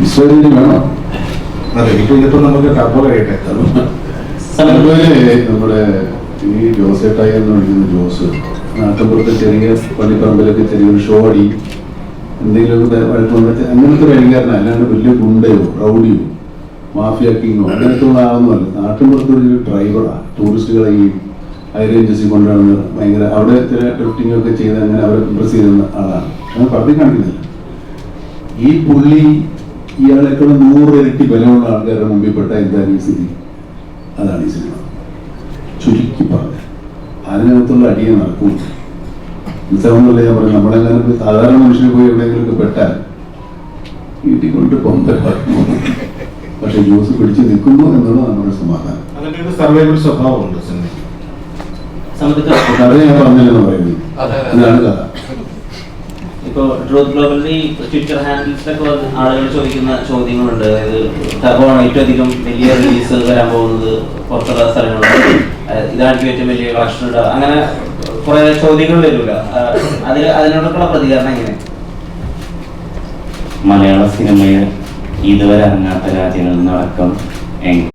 വിശ്വജിന് വേണോ അതെ ഇതിപ്പോ നമുക്ക് ടർബോ കഴിയട്ടെ. അതുപോലെ നമ്മുടെ ഈ ജോസേട്ടായി എന്ന് വിളിക്കുന്ന ജോസ് നാട്ടിൻപുറത്ത് ചെറിയ പള്ളിപ്പറമ്പിലൊക്കെ ചെറിയൊരു ഷോ അടി എന്തെങ്കിലുമൊക്കെ വഴക്കുണ്ടെങ്കിൽ അങ്ങനത്തെ ഒരു അല്ലാണ്ട് വലിയ ഗുണ്ടയോ റൗഡിയോ മാഫിയ കിങ്ങോ അങ്ങനത്തെ ഉള്ള ആളൊന്നുമല്ല. നാട്ടിൻപുറത്ത് ഒരു ഡ്രൈവറാണ് ടൂറിസ്റ്റുകളെ ഈ ഹൈ ഏജൻസി കൊണ്ടുവന്ന് ഭയങ്കര അവിടെ ചില ഡ്രിഫ്റ്റിംഗ് ഒക്കെ ചെയ്ത് അങ്ങനെ അവരെ ഇമ്പ്രസ് ചെയ്യുന്ന ആളാണ്. അത് പബ്ലിക് കാണിക്കുന്നില്ല. ഈ പുള്ളി ഇയാളെക്കാളും നൂറ് ഇരട്ടി ബലമുള്ള ആൾക്കാരുടെ മുമ്പിൽ പെട്ട എന്താണ് ഈ സ്ഥിതി? അതാണ് ഈ സിനിമ. ചുരുക്കി പറഞ്ഞ അതിനകത്തുള്ള അടിയെ നടക്കും. ഉത്സവങ്ങളല്ലേ ഞാൻ പറഞ്ഞു നമ്മളെല്ലാവരും സാധാരണ മനുഷ്യന് പോയി എവിടെയെങ്കിലുമൊക്കെ പെട്ടാൽ വീട്ടിൽ കൊണ്ട് പൊമ്പലാക്കും പക്ഷെ ജ്യൂസ് പിടിച്ച് നിൽക്കുന്നു എന്നുള്ളത് നമ്മുടെ സമാധാനം. സർവൈവൽ സ്വഭാവമുണ്ട് കഥ ഞാൻ പറഞ്ഞില്ലെന്ന് പറയുന്നത്. അതാണ് കഥ. ഇപ്പോൾ ട്രൂത്ത് ഗ്ലോബലി ട്വിറ്റർ ഹാൻഡിൽസിലൊക്കെ ആളുകൾ ചോദിക്കുന്ന ചോദ്യങ്ങളുണ്ട്. അതായത് ടർബോണ് ഏറ്റവും അധികം വലിയ റിലീസ് വരാൻ പോകുന്നത് പുറത്തുള്ള സ്ഥലങ്ങളിൽ? ഇതായിരിക്കും ഏറ്റവും വലിയ കളക്ഷൻ ഉണ്ടാവുക അങ്ങനെ കുറെ ചോദ്യങ്ങൾ വരില്ല അതിൽ അതിനോടൊക്കെയുള്ള പ്രതികരണം എങ്ങനെ? മലയാള സിനിമയിൽ ഇതുവരെ ഇറങ്ങാത്ത രാജ്യങ്ങളിൽ നിന്നടക്കം